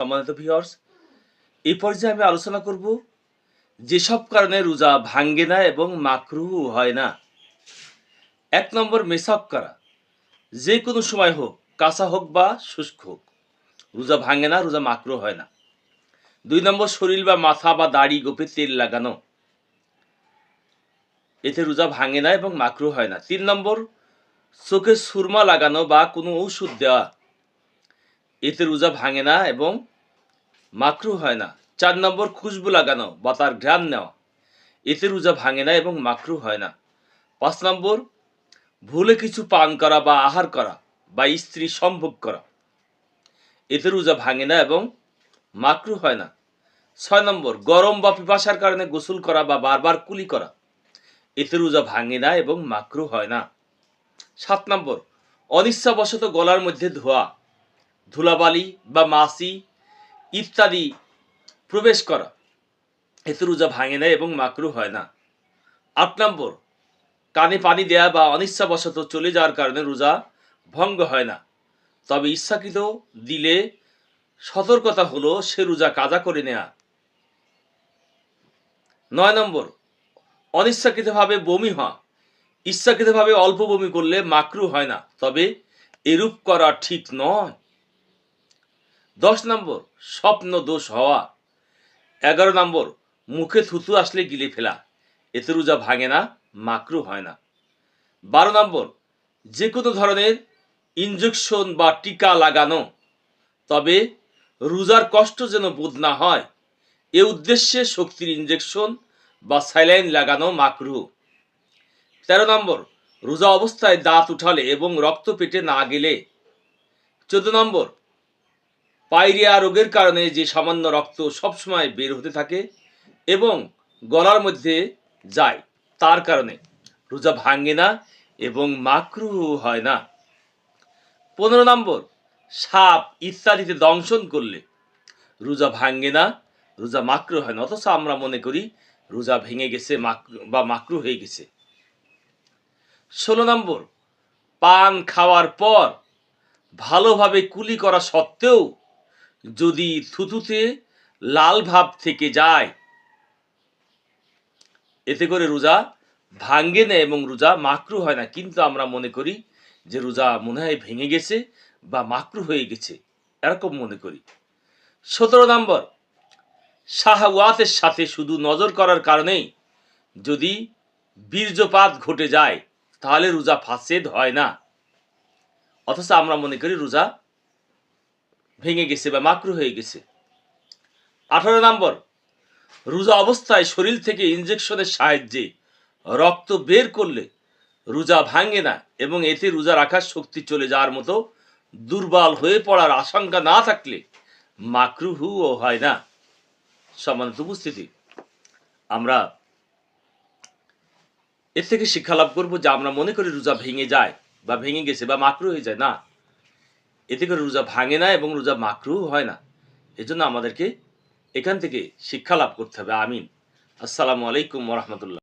সম্মানিত ভিউয়ার্স এই পর্যায়ে আমি আলোচনা করব যেসব কারণে রোজা ভাঙ্গে না এবং মাকরুহ হয় না। এক নম্বর মেসাক করা, যে কোনো সময় হোক, কাঁচা হোক বা শুষ্ক হোক, রোজা ভাঙে না, রোজা মাকরু হয় না। দুই নম্বর শরীর বা মাথা বা দাড়ি গোপে তেল লাগানো, এতে রোজা ভাঙে না এবং মাকরু হয় না। তিন নম্বর চোখে সুরমা লাগানো বা কোনো ঔষধ দেওয়া, এতে রোজা ভাঙে না এবং মাকরু হয় না। চার নম্বর খুশবু লাগানো বা তার ঘ্রাণ নেওয়া। এতে রোজা ভাঙে না এবং মাকরু হয় না। পাঁচ নম্বর, ভুলে কিছু পান করা বা আহার করা বা স্ত্রী সম্ভোগ করা। এতে রোজা ভাঙে না এবং মাকরু হয় না। ছয় নম্বর, গরম বা পিপাসার কারণে গোসল করা বা বারবার কুলি করা। এতে রোজা ভাঙে না এবং মাকরু হয় না। সাত নম্বর, অনিচ্ছাবশত গলার মধ্যে ধোয়া। ধুলাবালি বা মাছি ইত্যাদি প্রবেশ করা। এতে রোজা ভাঙে না এবং মাকরু হয় না। আট নম্বর, কানে পানি দেয়া বা অনিচ্ছাবশত চলে যাওয়ার কারণে রোজা ভঙ্গ হয় না। তবে ইচ্ছাকৃত দিলে সতর্কতা হলো সে রোজা কাজা করে নেয়া। নয় নম্বর, অনিচ্ছাকৃতভাবে বমি হওয়া। ইচ্ছাকৃতভাবে অল্প বমি করলে মাকরু হয় না। তবে এরূপ করা ঠিক নয়। দশ নম্বর, স্বপ্ন দোষ হওয়া। এগারো নম্বর, মুখে থুতু আসলে গিলে ফেলা। এতে রোজা ভাঙে না, মাকরু হয় না। বারো নম্বর, যে কোনো ধরনের ইনজেকশন বা টিকা লাগানো। তবে রোজার কষ্ট যেন বোধ না হয়, এ উদ্দেশ্যে শক্তির ইনজেকশন বা স্যালাইন লাগানো মাকরু। তেরো নম্বর, রোজা অবস্থায় দাঁত উঠালে এবং রক্ত পেটে না গেলে। চোদ্দ নম্বর পাইরিয়া রোগের কারণে যে সামান্য রক্ত সবসময় বের হতে থাকে এবং গলার মধ্যে যায়, তার কারণে। রোজা ভাঙে না এবং মাকরু হয় না। পনেরো নম্বর, সাপ ইত্যাদিতে দংশন করলে রোজা ভাঙে না, রোজা মাকরু হয় না। অথচ আমরা মনে করি রোজা ভেঙে গেছে, মাকরু বা মাকরু হয়ে গেছে। ষোলো নম্বর, পান খাওয়ার পর ভালোভাবে কুলি করা সত্ত্বেও যদি থুতুতে লাল ভাব থেকে যায়, এতে করে রোজা ভাঙ্গে না এবং রোজা মাকরু হয় না। কিন্তু আমরা মনে করি যে রোজা মনে হয় ভেঙে গেছে বা মাকরু হয়ে গেছে, এরকম মনে করি। সতেরো নম্বর, শাহওয়াতের সাথে শুধু নজর করার কারণেই যদি বীর্যপাত ঘটে যায়, তাহলে রোজা ফাসেদ হয় না। অথচ আমরা মনে করি রোজা ভেঙে গেছে বা মাকরু হয়ে গেছে। আঠারো নম্বর, রোজা অবস্থায় শরীর থেকে ইনজেকশনের সাহায্যে রক্ত বের করলে রোজা ভাঙে না এবং এতে রোজা রাখার শক্তি চলে যাওয়ার মতো দুর্বল হয়ে পড়ার আশঙ্কা না থাকলে মাকরুহুও হয় না। সম্মানিত উপস্থিতি, আমরা এর থেকে শিক্ষা লাভ করব যে আমরা মনে করি রোজা ভেঙে যায় বা ভেঙে গেছে বা মাকরু হয়ে যায়। না এতে করে রোজা ভাঙে না এবং রোজা মাকরু হয় না। এজন্য আমাদেরকে এখান থেকে শিক্ষা লাভ করতে হবে। আমিন। আসসালামু আলাইকুম রহমতুল্লাহ।